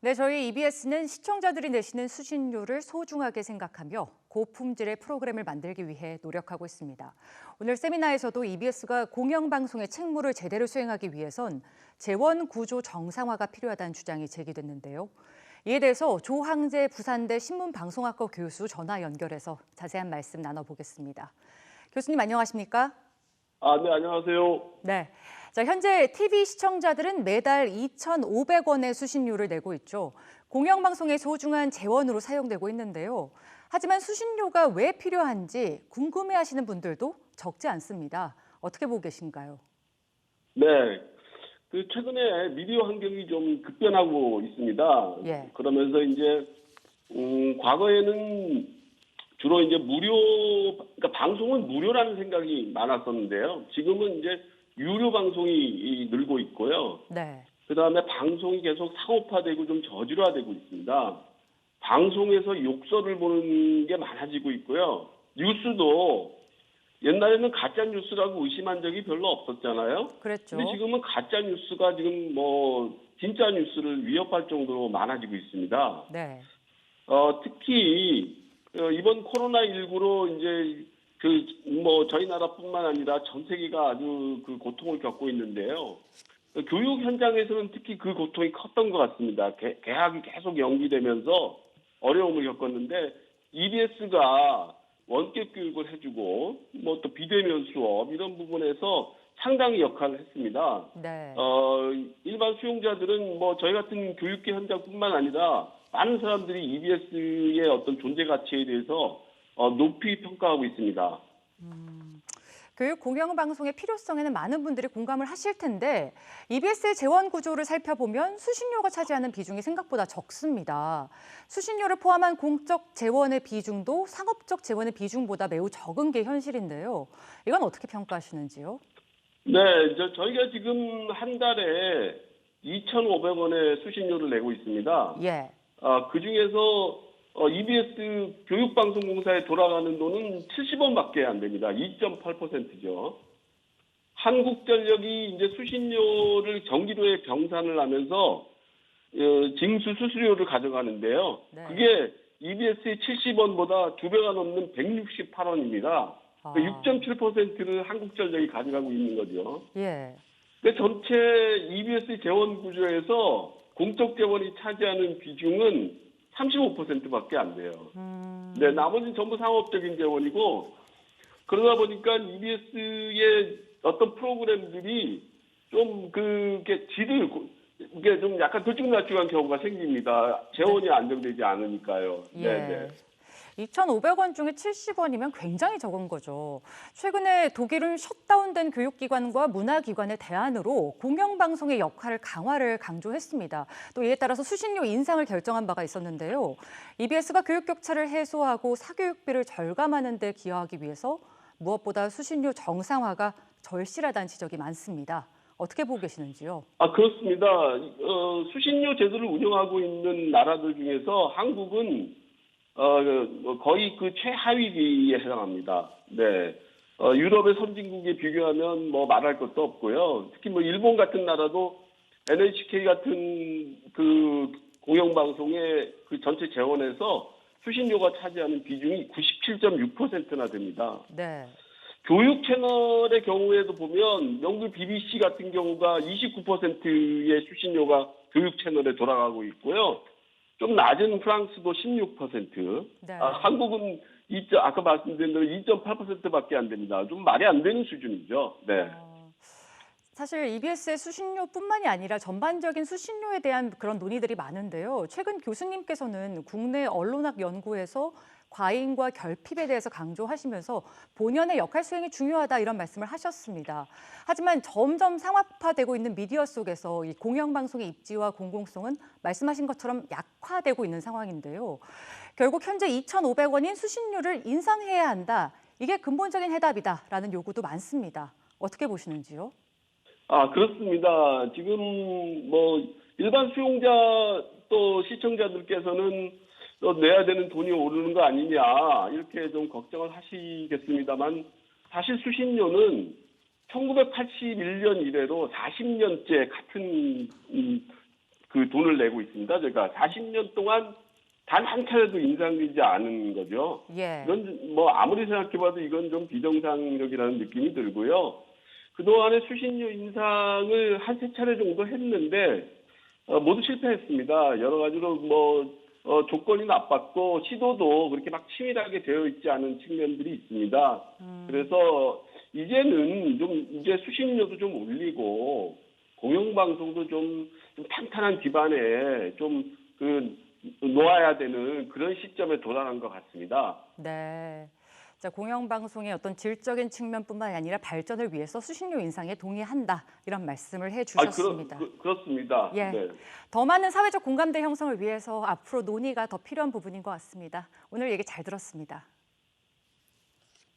네, 저희 EBS는 시청자들이 내시는 수신료를 소중하게 생각하며 고품질의 프로그램을 만들기 위해 노력하고 있습니다. 오늘 세미나에서도 EBS가 공영방송의 책무를 제대로 수행하기 위해선 재원 구조 정상화가 필요하다는 주장이 제기됐는데요. 이에 대해서 조항재 부산대 신문방송학과 교수 전화 연결해서 자세한 말씀 나눠보겠습니다. 교수님 안녕하십니까? 아, 네, 안녕하세요. 네. 자, 현재 TV 시청자들은 매달 2,500원의 수신료를 내고 있죠. 공영방송의 소중한 재원으로 사용되고 있는데요. 하지만 수신료가 왜 필요한지 궁금해하시는 분들도 적지 않습니다. 어떻게 보고 계신가요? 네. 그 최근에 미디어 환경이 좀 급변하고 있습니다. 예. 그러면서 이제 음, 과거에는 주로 이제 무료 그러니까 방송은 무료라는 생각이 많았었는데요. 지금은 이제 유료 방송이 이, 늘고 있고요. 네. 그 다음에 방송이 계속 상업화되고 좀 저질화되고 있습니다. 방송에서 욕설을 보는 게 많아지고 있고요. 뉴스도 옛날에는 가짜 뉴스라고 의심한 적이 별로 없었잖아요. 그랬죠. 근데 지금은 가짜 뉴스가 지금 뭐 진짜 뉴스를 위협할 정도로 많아지고 있습니다. 네. 어, 특히 어, 이번 코로나 19로 이제 그 뭐 저희 나라뿐만 아니라 전 세계가 아주 그 고통을 겪고 있는데요. 그 교육 현장에서는 특히 그 고통이 컸던 것 같습니다. 개, 개학이 계속 연기되면서 어려움을 겪었는데 EBS가 원격 교육을 해주고 뭐 또 비대면 수업 이런 부분에서 상당히 역할을 했습니다. 네. 어, 일반 수용자들은 뭐 저희 같은 교육계 현장뿐만 아니라 많은 사람들이 EBS의 어떤 존재 가치에 대해서 어, 높이 평가하고 있습니다. 교육 공영방송의 필요성에는 많은 분들이 공감을 하실 텐데 EBS의 재원 구조를 살펴보면 수신료가 차지하는 비중이 생각보다 적습니다. 수신료를 포함한 공적 재원의 비중도 상업적 재원의 비중보다 매우 적은 게 현실인데요. 이건 어떻게 평가하시는지요? 네, 저, 저희가 지금 한 달에 2,500원의 수신료를 내고 있습니다. 예. 아, 그 중에서 어, EBS 교육방송공사에 돌아가는 돈은 70원밖에 안 됩니다. 2.8%죠. 한국전력이 이제 수신료를 전기료에 병산을 하면서 어, 징수 수수료를 가져가는데요. 네. 그게 EBS의 70원보다 두 배가 넘는 168원입니다. 아. 6.7%를 한국전력이 가져가고 있는 거죠. 예. 그 전체 EBS 재원 구조에서 공적 재원이 차지하는 비중은 35%밖에 안 돼요. 음, 네, 나머지는 전부 상업적인 재원이고 그러다 보니까 EBS의 어떤 프로그램들이 좀 그게 질을 고- 이게 좀 약간 들쭉날쭉한 경우가 생깁니다. 재원이 안정되지 않으니까요. 예. 네, 네. 2,500원 중에 70원이면 굉장히 적은 거죠. 최근에 독일은 셧다운된 교육기관과 문화기관의 대안으로 공영방송의 역할을 강화를 강조했습니다. 또 이에 따라서 수신료 인상을 결정한 바가 있었는데요. EBS가 교육 격차를 해소하고 사교육비를 절감하는 데 기여하기 위해서 무엇보다 수신료 정상화가 절실하다는 지적이 많습니다. 어떻게 보고 계시는지요? 아 그렇습니다. 어, 수신료 제도를 운영하고 있는 나라들 중에서 한국은 어, 그, 거의 그 최하위기에 해당합니다. 네. 어, 유럽의 선진국에 비교하면 뭐 말할 것도 없고요. 특히 뭐 일본 같은 나라도 NHK 같은 그 공영방송의 그 전체 재원에서 수신료가 차지하는 비중이 97.6%나 됩니다. 네. 교육 채널의 경우에도 보면 영국 BBC 같은 경우가 29%의 수신료가 교육 채널에 돌아가고 있고요. 좀 낮은 프랑스도 16%. 네. 아, 한국은 2. 아까 말씀드린 대로 2.8%밖에 안 됩니다. 좀 말이 안 되는 수준이죠. 네. 어, 사실 EBS의 수신료뿐만이 아니라 전반적인 수신료에 대한 그런 논의들이 많은데요. 최근 교수님께서는 국내 언론학 연구에서 과잉과 결핍에 대해서 강조하시면서 본연의 역할 수행이 중요하다 이런 말씀을 하셨습니다. 하지만 점점 상업화되고 있는 미디어 속에서 이 공영방송의 입지와 공공성은 말씀하신 것처럼 약화되고 있는 상황인데요. 결국 현재 2,500원인 수신료를 인상해야 한다. 이게 근본적인 해답이다라는 요구도 많습니다. 어떻게 보시는지요? 아, 그렇습니다. 지금 뭐 일반 수용자 또 시청자들께서는 또 내야 되는 돈이 오르는 거 아니냐 이렇게 좀 걱정을 하시겠습니다만 사실 수신료는 1981년 이래로 40년째 같은 음, 그 돈을 내고 있습니다. 제가 40년 동안 단 한 차례도 인상되지 않은 거죠. 예. 이건 뭐 아무리 생각해봐도 이건 좀 비정상적이라는 느낌이 들고요. 그동안에 수신료 인상을 한 세 차례 정도 했는데 어, 모두 실패했습니다. 여러 가지로 뭐 어, 조건이 나빴고 시도도 그렇게 막 치밀하게 되어 있지 않은 측면들이 있습니다. 그래서 이제는 좀 이제 수신료도 좀 올리고 공영방송도 좀, 좀 탄탄한 기반에 좀 그 놓아야 되는 그런 시점에 도달한 것 같습니다. 네. 자, 공영방송의 어떤 질적인 측면뿐만 아니라 발전을 위해서 수신료 인상에 동의한다 이런 말씀을 아, 해주셨습니다. 그렇, 그, 그렇습니다. 예. 네. 더 많은 사회적 공감대 형성을 위해서 앞으로 논의가 더 필요한 부분인 것 같습니다. 오늘 얘기 잘 들었습니다.